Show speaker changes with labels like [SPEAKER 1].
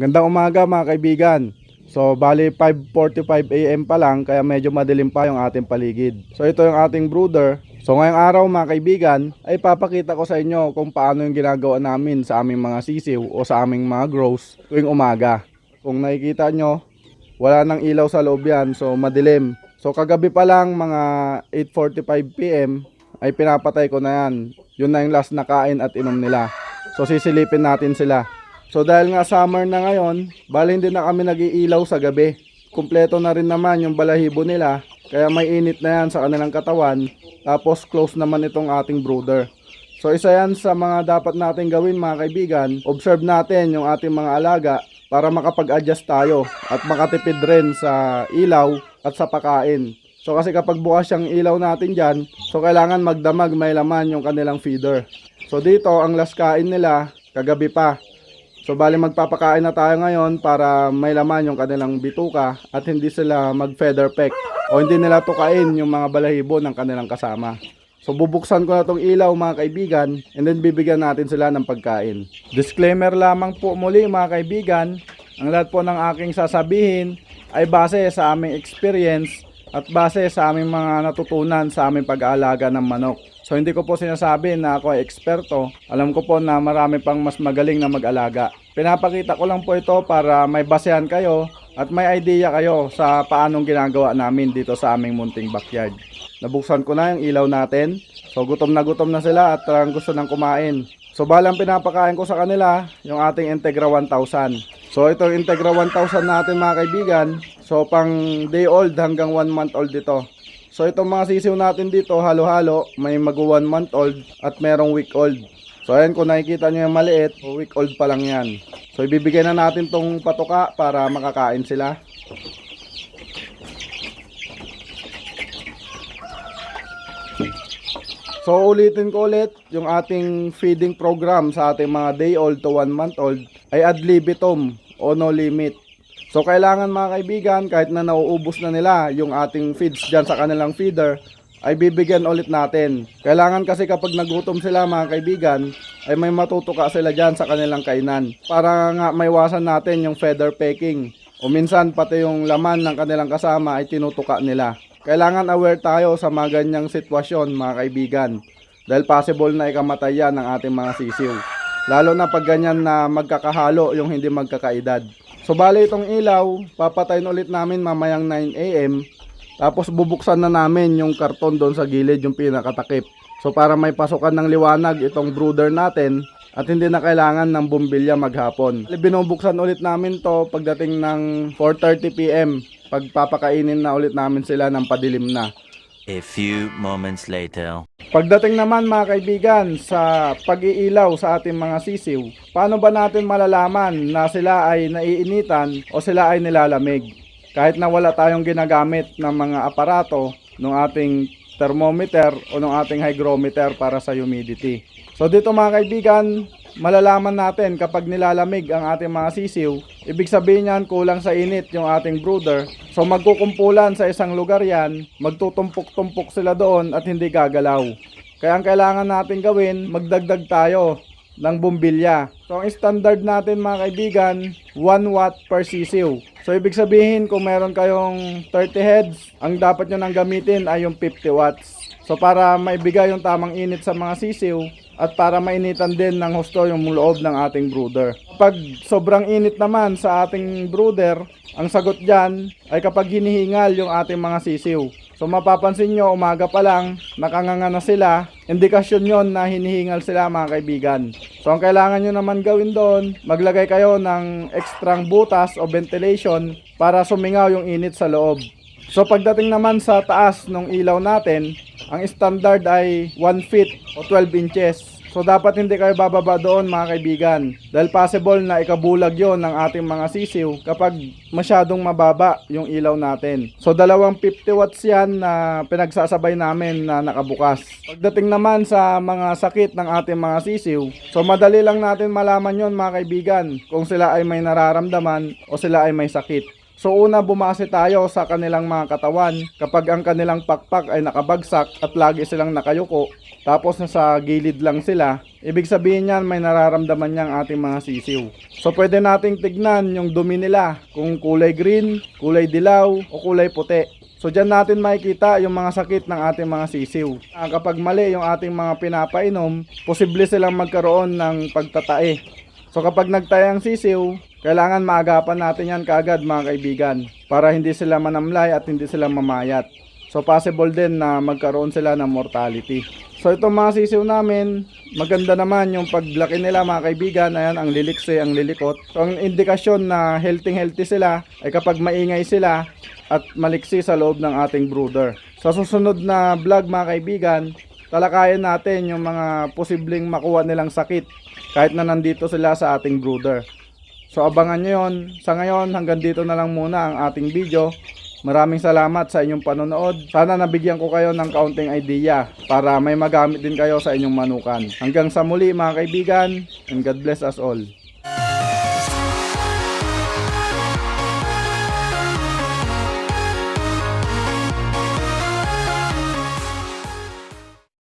[SPEAKER 1] Gandang umaga mga kaibigan. So bali 5.45 AM pa lang kaya medyo madilim pa yung ating paligid. So ito yung ating brooder. So ngayong araw mga kaibigan ay papakita ko sa inyo kung paano yung ginagawa namin sa aming mga sisiw o sa aming mga grows tuwing umaga. Kung nakikita nyo, wala nang ilaw sa loob yan so madilim. So kagabi pa lang mga 8.45 PM ay pinapatay ko na yan. Yun na yung last na kain at inom nila. So sisilipin natin sila. So dahil nga summer na ngayon, bali hindi na kami nag-iilaw sa gabi. Kumpleto na rin naman yung balahibo nila, kaya may init na yan sa kanilang katawan. Tapos close naman itong ating brooder. So isa yan sa mga dapat natin gawin mga kaibigan. Observe natin yung ating mga alaga para makapag-adjust tayo at makatipid rin sa ilaw at sa pakain. So kasi kapag bukas yung ilaw natin dyan, so kailangan magdamag may laman yung kanilang feeder. So dito ang last kain nila kagabi pa. So bali magpapakain na tayo ngayon para may laman yung kanilang bituka at hindi sila mag feather peck o hindi nila tukain yung mga balahibo ng kanilang kasama. So bubuksan ko na tong ilaw mga kaibigan and then bibigyan natin sila ng pagkain. Disclaimer lamang po muli mga kaibigan, ang lahat po ng aking sasabihin ay base sa aming experience at base sa aming mga natutunan sa aming pag-aalaga ng manok. So hindi ko po sinasabi na ako ay eksperto. Alam ko po na marami pang mas magaling na mag-alaga. Pinapakita ko lang po ito para may basehan kayo at may idea kayo sa paanong ginagawa namin dito sa aming munting backyard. Nabuksan ko na yung ilaw natin. So gutom na gutom na sila at talagang gusto nang kumain. So balang pinapakain ko sa kanila yung ating Integra 1000. So ito yung Integra 1000 natin mga kaibigan. So pang day old hanggang 1 month old ito. So itong mga sisiw natin dito halo-halo may mag 1 month old at merong week old. So ayan kung nakikita nyo yung maliit, week old pa lang yan. So ibibigay na natin tong patuka para makakain sila. So ulitin ko ulit, yung ating feeding program sa ating mga day old to 1 month old ay ad libitum o no limit. So kailangan mga kaibigan, kahit na nauubos na nila yung ating feeds dyan sa kanilang feeder, ay bibigyan ulit natin. Kailangan kasi kapag nagutom sila mga kaibigan, ay may matutuka sila dyan sa kanilang kainan. Para nga maiwasan natin yung feather pecking. O minsan pati yung laman ng kanilang kasama ay tinutuka nila. Kailangan aware tayo sa mga ganyang sitwasyon mga kaibigan. Dahil possible na ikamatay yan ng ating mga sisiw. Lalo na pag ganyan na magkakahalo yung hindi magkakaedad. So bali itong ilaw, papatayin ulit namin mamayang 9am. Tapos bubuksan na namin yung karton doon sa gilid, yung pinakatakip. So para may pasukan ng liwanag itong brooder natin at hindi na kailangan ng bumbilya maghapon. Binubuksan ulit namin to pagdating ng 4.30pm. Pagpapakainin na ulit namin sila ng padilim na.
[SPEAKER 2] A few moments later.
[SPEAKER 1] Pagdating naman mga kaibigan sa pag-iilaw sa ating mga sisiw, paano ba natin malalaman na sila ay naiinitan o sila ay nilalamig? Kahit na wala tayong ginagamit ng mga aparato ng ating thermometer o ng ating hygrometer para sa humidity. So dito mga kaibigan, malalaman natin kapag nilalamig ang ating mga sisiw, ibig sabihin yan kulang sa init yung ating brooder. So magkukumpulan sa isang lugar yan, magtutumpok-tumpok sila doon at hindi gagalaw. Kaya ang kailangan natin gawin, magdagdag tayo ng bumbilya. So ang standard natin mga kaibigan, 1 watt per sisiw. So ibig sabihin kung meron kayong 30 heads, ang dapat nyo nang gamitin ay yung 50 watts. So para maibigay yung tamang init sa mga sisiw at para mainitan din ng husto yung loob ng ating brooder. Kapag sobrang init naman sa ating brooder, ang sagot dyan ay kapag hinihingal yung ating mga sisiw. So mapapansin nyo, umaga pa lang, nakanganga na sila. Indikasyon yon na hinihingal sila mga kaibigan. So ang kailangan nyo naman gawin doon, maglagay kayo ng ekstrang butas o ventilation para sumingaw yung init sa loob. So pagdating naman sa taas ng ilaw natin, ang standard ay 1 feet o 12 inches. So dapat hindi kayo bababa doon mga kaibigan. Dahil possible na ikabulag yon ng ating mga sisiw kapag masyadong mababa yung ilaw natin. So dalawang 50 watts yan na pinagsasabay namin na nakabukas. Pagdating naman sa mga sakit ng ating mga sisiw, so madali lang natin malaman yon mga kaibigan kung sila ay may nararamdaman o sila ay may sakit. So una bumase tayo sa kanilang mga katawan. Kapag ang kanilang pakpak ay nakabagsak at lagi silang nakayuko, tapos nasa gilid lang sila, ibig sabihin niyan may nararamdaman niyang ating mga sisiw. So pwede nating tignan yung dumi nila, kung kulay green, kulay dilaw, o kulay puti. So dyan natin makikita yung mga sakit ng ating mga sisiw. Ah, kapag mali yung ating mga pinapainom, posible silang magkaroon ng pagtatae. So kapag nagtae ang sisiw, kailangan maagapan natin yan kaagad mga kaibigan para hindi sila manamlay at hindi sila mamayat. So possible din na magkaroon sila ng mortality. So itong mga sisiw namin, maganda naman yung paglaki nila mga kaibigan. Ayan, ang liliksi, ang lilikot. So ang indikasyon na healthy healthy sila ay kapag maingay sila at maliksi sa loob ng ating brooder. Sa susunod na vlog mga kaibigan, talakayan natin yung mga posibleng makuha nilang sakit kahit na nandito sila sa ating brooder. So abangan nyo yun. Sa ngayon, hanggang dito na lang muna ang ating video. Maraming salamat sa inyong panonood. Sana nabigyan ko kayo ng kaunting idea para may magamit din kayo sa inyong manukan. Hanggang sa muli mga kaibigan and God bless us all.